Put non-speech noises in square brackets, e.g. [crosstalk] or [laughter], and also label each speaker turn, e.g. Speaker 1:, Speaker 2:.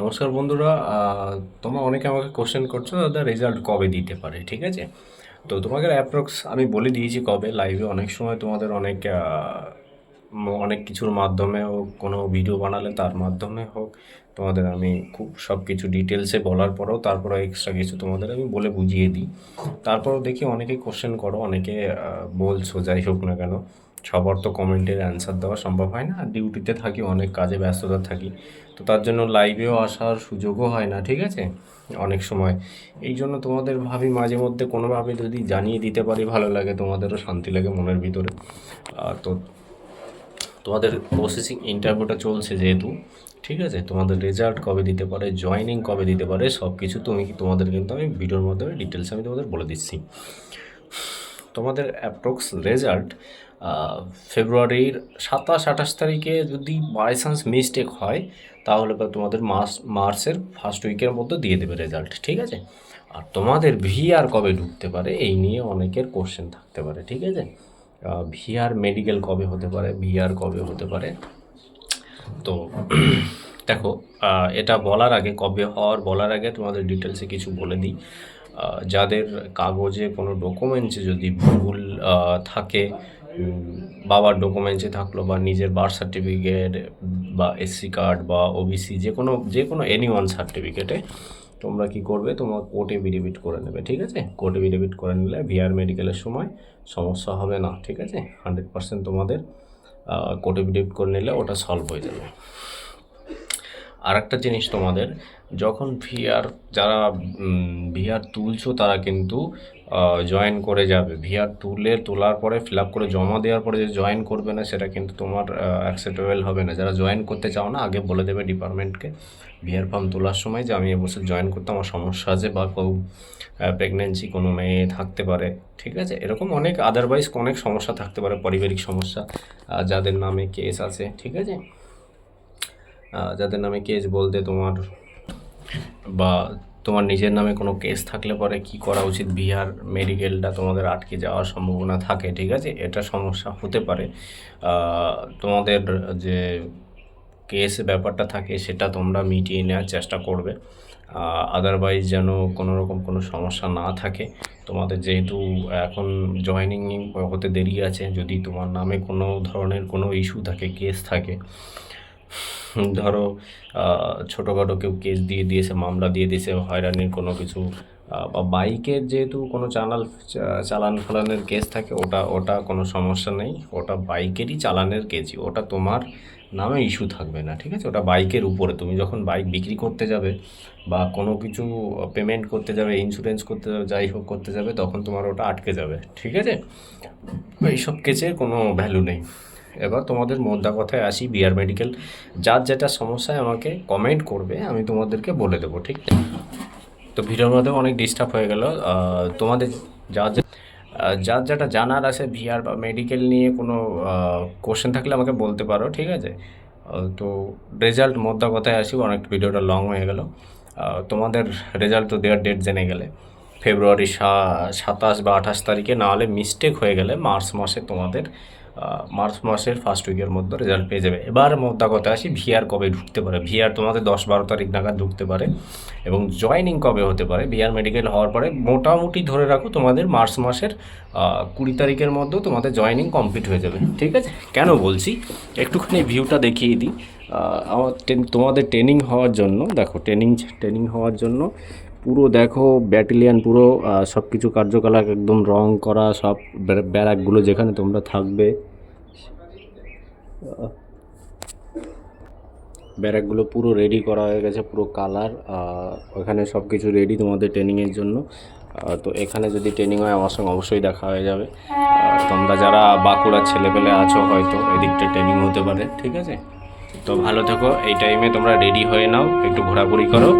Speaker 1: নমস্কার বন্ধুরা তোমরা অনেকে আমাকে কোশ্চেন করছ দাদা রেজাল্ট কবে দিতে পারে, ঠিক আছে? তো তোমাদের অ্যাপ্রক্স আমি বলে দিয়েছি কবে লাইভে অনেক সময় তোমাদের অনেক অনেক কিছুর মাধ্যমে হোক, কোনো ভিডিও বানালে তার মাধ্যমে হোক, তোমাদের আমি খুব সব কিছু ডিটেলসে বলার পরেও তারপরে এক্সট্রা কিছু তোমাদের আমি বলে বুঝিয়ে দিই। তারপরেও দেখি অনেকে কোশ্চেন করো, অনেকে বলছো, যাই হোক না কেন। সবার তো কমেন্টের অ্যান্সার দেওয়া সম্ভব হয় না। ডিউটিতে থাকি, অনেক কাজে ব্যস্ততা থাকি। তো তার জন্য লাইভেও আসার সুযোগও হয় না, ঠিক আছে? অনেক সময়। এই জন্য তোমাদের ভাবি মাঝে মধ্যে কোনোভাবে যদি জানিয়ে দিতে পারি, ভালো লাগে। তোমাদেরও শান্তি লাগে মনের ভিতরে। তো তোমাদের প্রসেসিং ইন্টারভিউটা চলছে যেহেতু, ঠিক আছে? তোমাদের রেজাল্ট কবে দিতে পারে জয়েনিং কবে দিতে পারে সব কিছু তুমি, তোমাদের কিন্তু আমি ভিডিওর মাধ্যমে ডিটেলস আমি তোমাদের বলে দিচ্ছি। তোমাদের অ্যাপ্রক্স রেজাল্ট ফেব্রুয়ারির সাতাশ, আঠাশ তারিখে যদি বাই চান্স মিস্টেক হয়, তাহলে তোমাদের মার্চ মার্চের ফার্স্ট উইকের মধ্যে দিয়ে দেবে রেজাল্ট ঠিক আছে? আর তোমাদের ভিআর কবে ঢুকতে পারে, এই নিয়ে অনেকের কোশ্চেন থাকতে পারে, ঠিক আছে? ভিআর মেডিকেল কবে হতে পারে ভিআর কবে হতে পারে? তো [clears throat] দেখো এটা বলার আগে, কবে হওয়ার বলার আগে তোমাদের ডিটেলসে কিছু বলে দিই। যাদের কাগজে কোনো ডকুমেন্টসে যদি ভুল থাকে বাবার ডকুমেন্টসে থাকল বা নিজের বার্থ সার্টিফিকেট বা এসসি কার্ড বা ওবিসি যে কোনো যে কোনো এনি ওয়ান সার্টিফিকেটে তোমরা কি করবে? তোমার কোর্টে বিডিবিট করে নেবে, ঠিক আছে? কোর্টে বিডিবিট করে নিলে ভিআর মেডিকেলের সময় সমস্যা হবে না, ঠিক আছে? হান্ড্রেড পার্সেন্ট তোমাদের কোর্টে বিডিবিট করে নিলে ওটা সলভ হয়ে যাবে। আর একটা জিনিস তোমাদের, যখন ভিআর যারা ভিআর তুলছো তারা কিন্তু জয়েন করে যাবে। ভিআর তুলে, তোলার পরে ফিল আপ করে, জমা দেওয়ার পরে যে জয়েন করবে না, সেটা কিন্তু তোমার অ্যাকসেপ্টেবল হবে না। যারা জয়েন করতে চাও না, আগে বলে দেবে ডিপার্টমেন্টকে ভিআর ফর্ম তোলার সময় যে আমি এবছর জয়েন করতে, আমার সমস্যা আছে বা কেউ প্রেগনেন্সি কোনো মেয়ে থাকতে পারে, ঠিক আছে? এরকম অনেক আদারওয়াইজ অনেক সমস্যা থাকতে পারে, পারিবারিক সমস্যা যাদের নামে কেস আছে, ঠিক আছে? যাদের নামে কেস বলতে তোমার বা তোমার নিজের নামে কোনো কেস থাকলে পরে কি করা উচিত? বিহার মেডিকেলটা তোমাদের আটকে যাওয়ার সম্ভাবনা থাকে, ঠিক আছে? এটা সমস্যা হতে পারে। তোমাদের যে কেস ব্যাপারটা থাকে সেটা তোমরা মিটিয়ে নেওয়ার চেষ্টা করবে। আদারওয়াইজ যেন কোনো রকম কোনো সমস্যা না থাকে। তোমাদের যেহেতু এখন জয়েনিং হতে দেরি আছে, যদি তোমার নামে কোনো ধরনের কোনো ইস্যু থাকে কেস থাকে ধরো ছোটোখাটো কেউ কেস দিয়ে দিয়েছে, মামলা দিয়ে দিয়েছে, হয়রানির কোনো কিছু বা বাইকের যেহেতু কোনো চালান চালান ফালানের কেস থাকে, ওটা ওটা কোনো সমস্যা নেই। ওটা বাইকেরই চালানের কেসই ওটা তোমার নামে ইস্যু থাকবে না, ঠিক আছে? ওটা বাইকের উপরে। তুমি যখন বাইক বিক্রি করতে যাবে বা কোনো কিছু পেমেন্ট করতে যাবে ইন্স্যুরেন্স করতে যাবে, যাই হোক করতে যাবে, তখন তোমার ওটা আটকে যাবে, ঠিক আছে? এইসব কেসের কোনো ভ্যালু নেই। এবার তোমাদের মোদ্দা কথায় আসি বিআর মেডিকেল যার যেটা সমস্যায় আমাকে কমেন্ট করবে, আমি তোমাদেরকে বলে দেবো, ঠিক? তো ভিডিওর মধ্যে অনেক ডিস্টার্ব হয়ে গেল। তোমাদের যার যার যেটা জানার আছে ভিআর বা মেডিকেল নিয়ে কোনো কোশ্চেন থাকলে আমাকে বলতে পারো, ঠিক আছে? তো রেজাল্ট মোদ্দা কথায় আসি, অনেক ভিডিওটা লং হয়ে গেল। তোমাদের রেজাল্ট তো দেওয়ার ডেট জেনে গেলে। ফেব্রুয়ারি সাতাশ বা আঠাশ তারিখে, না হলে মিস্টেক হয়ে গেলে, মার্চ মাসে তোমাদের মার্চ মাসের ফার্স্ট উইকের মধ্যে রেজাল্ট পেয়ে যাবে। এবার মোদ্দা কথা আসি ভিআর কবে ঢুকতে পারে? ভিআর তোমাদের দশ বারো তারিখ নাগাদ ঢুকতে পারে এবং জয়েনিং কবে হতে পারে? ভিআর মেডিকেল হওয়ার পরে মোটামুটি ধরে রাখো তোমাদের মার্চ মাসের কুড়ি তারিখের মধ্যেও তোমাদের জয়েনিং কমপ্লিট হয়ে যাবে। ঠিক আছে? কেন বলছি? একটুখানি ভিউটা দেখিয়ে দিই। আমার তোমাদের ট্রেনিং হওয়ার জন্য, দেখো ট্রেনিং ট্রেনিং হওয়ার জন্য পুরো দেখো ব্যাটালিয়ান পুরো সব কিছু কার্যকলাপ একদম রং করা, সব ব্যারাকগুলো যেখানে তোমরা থাকবে ব্যারাকগুলো পুরো রেডি করা হয়ে গেছে, পুরো কালার ওখানে সব কিছু রেডি তোমাদের ট্রেনিংয়ের জন্য। তো এখানে যদি ট্রেনিং হয়, আমার সঙ্গে অবশ্যই দেখা হয়ে যাবে। তোমরা যারা বাঁকুড়ার ছেলেপেলে আছো, হয়তো এদিকটা ট্রেনিং হতে পারে, ঠিক আছে? তো ভালো থেকো, এই টাইমে তোমরা রেডি হয়ে নাও, একটু ঘোরাঘুরি করো।